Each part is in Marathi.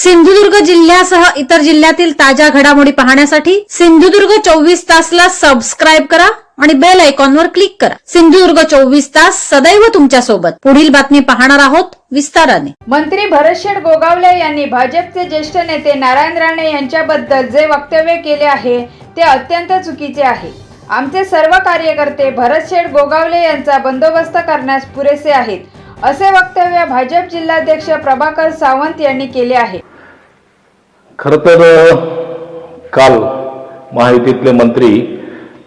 सिंधुदुर्ग जिल्ह्यासह इतर जिल्ह्यातील ताज्या घडामोडी पाहण्यासाठी सिंधुदुर्ग चोवीस तासला सबस्क्राईब करा आणि बेल आयकॉनवर क्लिक करा. सिंधुदुर्ग चोवीस तास सदैव तुमच्यासोबत पुढील बातमी पाहणार आहोत विस्ताराने. मंत्री भरतशेठ गोगावले यांनी भाजपचे ज्येष्ठ नेते नारायण राणे यांच्याबद्दल जे वक्तव्य केले आहे ते अत्यंत चुकीचे आहे. आमचे सर्व कार्यकर्ते भरतशेठ गोगावले यांचा बंदोबस्त करण्यास पुरेसे आहेत असे वक्तव्य भाजप जिल्हाध्यक्ष प्रभाकर सावंत यांनी केले आहे. खरं तर काल महायुतीतले मंत्री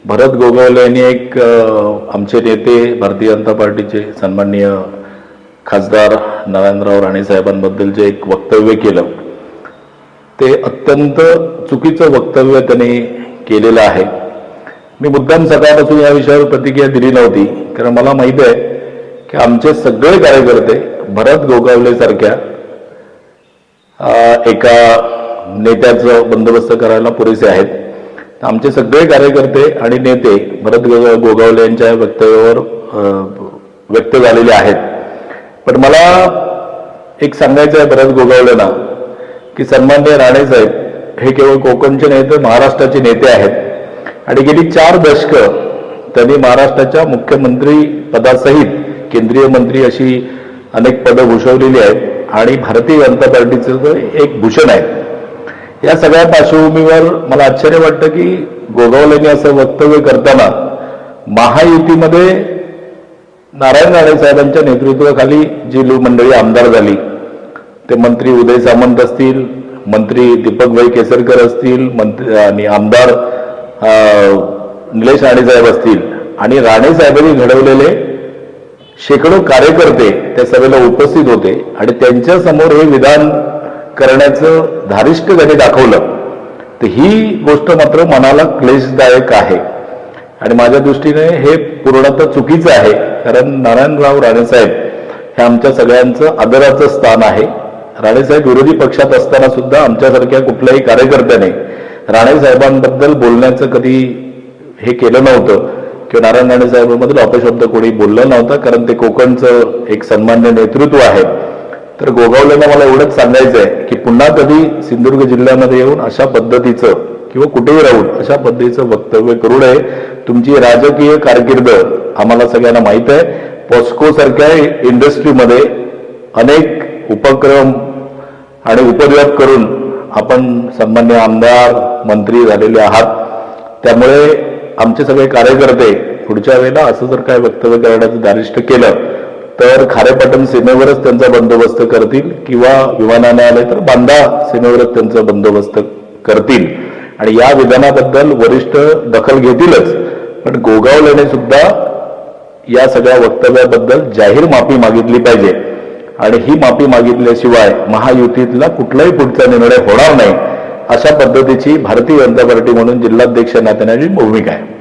भरत गोगावले यांनी एक आमचे नेते भारतीय जनता पार्टीचे सन्माननीय खासदार नारायणराव राणे साहेबांबद्दल जे एक वक्तव्य केलं ते अत्यंत चुकीचं वक्तव्य त्यांनी केलेलं आहे. मी मुद्दाम सकाळपासून या विषयावर प्रतिक्रिया दिली नव्हती कारण मला माहिती आहे की आमचे सगळे कार्यकर्ते भरत गोगावले सारख्या एका नेत्याचं बंदोबस्त करायला पुरेसे आहेत. आमचे सगळे कार्यकर्ते आणि नेते भरत गोगावले यांच्या वक्तव्यावर व्यक्त झालेले आहेत. पण मला एक सांगायचं आहे भरत गोगावलेंना की सन्मान्य राणे साहेब हे केवळ कोकणचे नाही तर महाराष्ट्राचे नेते आहेत. आणि गेली चार दशकं त्यांनी महाराष्ट्राच्या मुख्यमंत्री पदासहित केंद्रीय मंत्री अशी अनेक पदं भूषवलेली आहेत. आणि भारतीय जनता पार्टीचं एक भूषण आहे. या सगळ्या पार्श्वभूमीवर मला आश्चर्य वाटतं की गोगावलेंनी असं वक्तव्य करताना महायुतीमध्ये नारायण राणे साहेबांच्या नेतृत्वाखाली जी लो- मंडळी आमदार झाली ते मंत्री उदय सामंत असतील मंत्री दीपकभाई केसरकर असतील मंत्री आणि आमदार निलेश राणे साहेब असतील आणि राणे साहेबांनी घडवलेले शेकडो कार्यकर्ते त्या सभेला उपस्थित होते आणि त्यांच्यासमोर हे विधान करण्याचं धारिष्ट त्यांनी दाखवलं. तर ही गोष्ट मात्र मनाला क्लेशदायक आहे. आणि माझ्या दृष्टीने हे पूर्णतः चुकीचं आहे. कारण नारायणराव राणेसाहेब हे आमच्या सगळ्यांचं आदराचं स्थान आहे. राणेसाहेब विरोधी पक्षात असताना सुद्धा आमच्यासारख्या कुठल्याही कार्यकर्त्याने राणेसाहेबांबद्दल बोलण्याचं कधी हे केलं नव्हतं. किंवा नारायण राणे अपशब्द कोणी बोललं नव्हतं. कारण ते कोकणचं एक सन्मान्य नेतृत्व आहे. तर गोगावल्यानं मला एवढंच सांगायचं आहे की पुन्हा कधी सिंधुदुर्ग जिल्ह्यामध्ये येऊन अशा पद्धतीचं किंवा कुठेही राहून अशा पद्धतीचं वक्तव्य करू नये. तुमची राजकीय कारकीर्द आम्हाला सगळ्यांना माहीत आहे. पॉस्को सारख्या इंडस्ट्रीमध्ये अनेक उपक्रम आणि उपद्व्याप करून आपण सन्मान्य आमदार मंत्री झालेले आहात. त्यामुळे आमचे सगळे कार्यकर्ते पुढच्या वेळेला असं जर काय वक्तव्य करण्याचं दारिष्ट केलं तर खारेपाटण सीमेवरच त्यांचा बंदोबस्त करतील किंवा विमानाने आले तर बांदा सीमेवरच त्यांचा बंदोबस्त करतील. आणि या विधानाबद्दल वरिष्ठ दखल घेतीलच. पण गोगावलेने सुद्धा या सगळ्या वक्तव्याबद्दल जाहीर माफी मागितली पाहिजे. आणि ही माफी मागितल्याशिवाय महायुतीतला कुठलाही पुढचा निर्णय होणार नाही. अशा पद्धतीची भारतीय जनता पार्टी म्हणून जिल्हाध्यक्ष नात्याची भूमिका आहे.